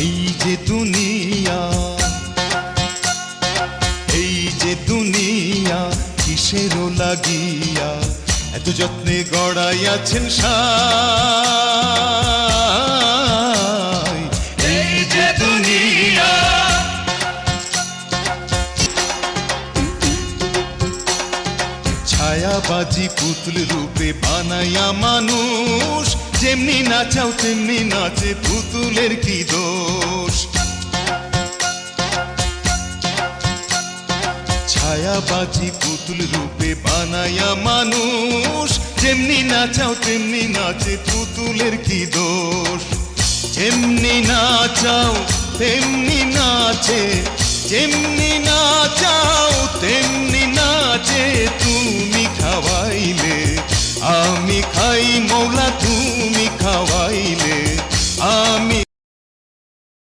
এই যে দুনিয়া, এই যে দুনিয়া কিসেরও লাগিয়া এত যত্নে গড়াইয়াছেন এই যে দুনিয়া, ছায়াবাজি পুতুল রূপে বানাইয়া মানুষ যেমনি নাচাও, তেমনি নাচে পুতুলের কি দোষ? ছায়াবাজি পুতুল রূপে বানায়া মানুষ। যেমনি নাচাও, তেমনি নাচে পুতুলের কি দোষ? যেমনি নাচাও, তেমনি নাচে। যেমনি নাচাও, তেমনি নাচে। তুমি খাওয়াইলে, আমি খাই মৌলা, তুমি